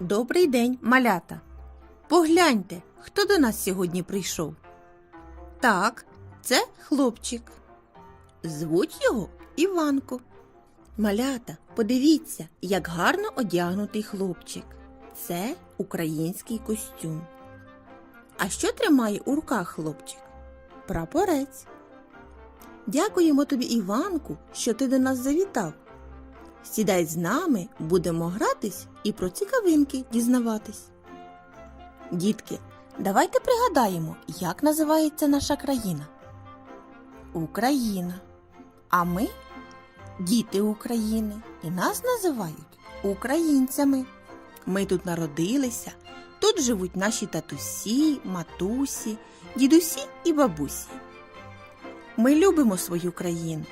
Добрий день, малята. Погляньте, хто до нас сьогодні прийшов. Так, це хлопчик. Звуть його Іванко. Малята, подивіться, як гарно одягнутий хлопчик. Це український костюм. А що тримає у руках хлопчик? Прапорець. Дякуємо тобі, Іванку, що ти до нас завітав. Сідай з нами, будемо гратись і про цікавинки дізнаватись. Дітки, давайте пригадаємо, як називається наша країна. Україна. А ми діти України, і нас називають українцями. Ми тут народилися, тут живуть наші татусі, матусі, дідусі і бабусі. Ми любимо свою країну.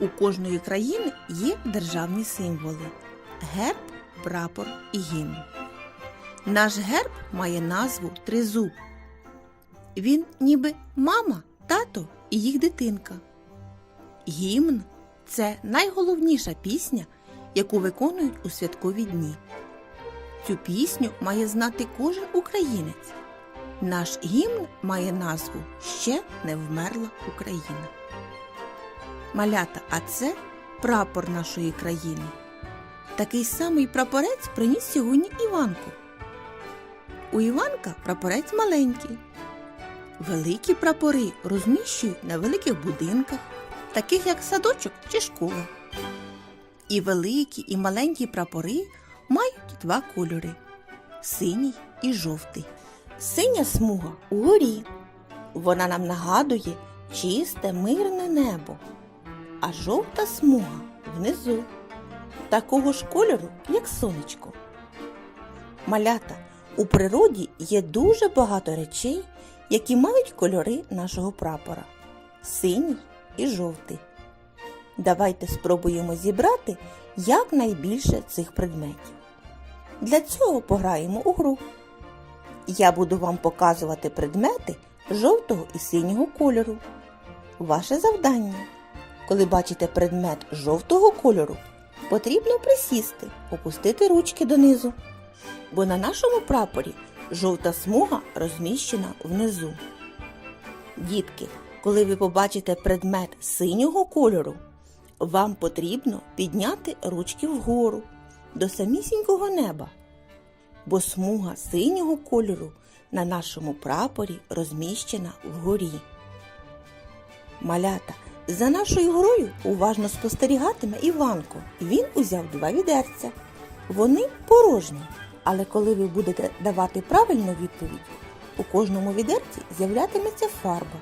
У кожної країни є державні символи герб, прапор і гімн. Наш герб має назву Тризуб. Він ніби мама, тато і їх дитинка. Гімн це найголовніша пісня, яку виконують у святкові дні. Цю пісню має знати кожен українець. Наш гімн має назву Ще не вмерла Україна. Малята, а це прапор нашої країни. Такий самий прапорець приніс сьогодні Іванку. У Іванка прапорець маленький. Великі прапори розміщують на великих будинках, таких як садочок чи школа. І великі, і маленькі прапори мають два кольори синій і жовтий. Синя смуга угорі. Вона нам нагадує чисте мирне небо а жовта смуга внизу, такого ж кольору, як сонечко. Малята, у природі є дуже багато речей, які мають кольори нашого прапора синій і жовтий. Давайте спробуємо зібрати якнайбільше цих предметів. Для цього пограємо у гру. Я буду вам показувати предмети жовтого і синього кольору. Ваше завдання коли бачите предмет жовтого кольору, потрібно присісти, опустити ручки донизу. Бо на нашому прапорі жовта смуга розміщена внизу. Дітки, коли ви побачите предмет синього кольору, вам потрібно підняти ручки вгору до самісінького неба. Бо смуга синього кольору на нашому прапорі розміщена вгорі. Малята. За нашою горою уважно спостерігатиме Іванко. Він узяв два відерця. Вони порожні, але коли ви будете давати правильну відповідь, у кожному відерці з'являтиметься фарба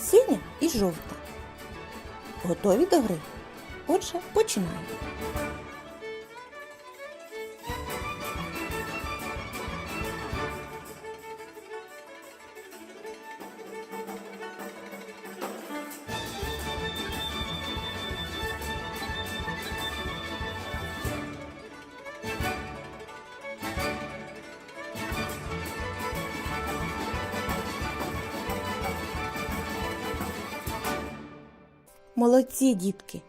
синя і жовта. Готові до гри? Отже, починаємо. Молодці, дітки!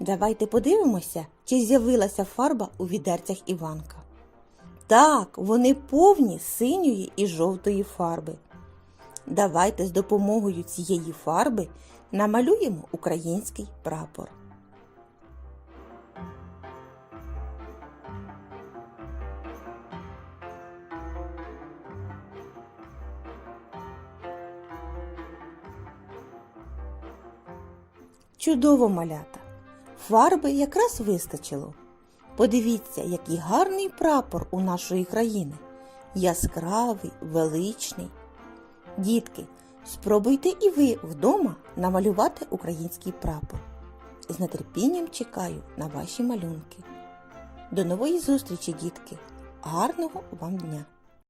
Давайте подивимося, чи з'явилася фарба у відерцях Іванка. Так, вони повні синьої і жовтої фарби. Давайте з допомогою цієї фарби намалюємо український прапор. Чудово малята! Фарби якраз вистачило. Подивіться, який гарний прапор у нашої країни. Яскравий, величний. Дітки, спробуйте і ви вдома намалювати український прапор. З нетерпінням чекаю на ваші малюнки. До нової зустрічі, дітки! Гарного вам дня!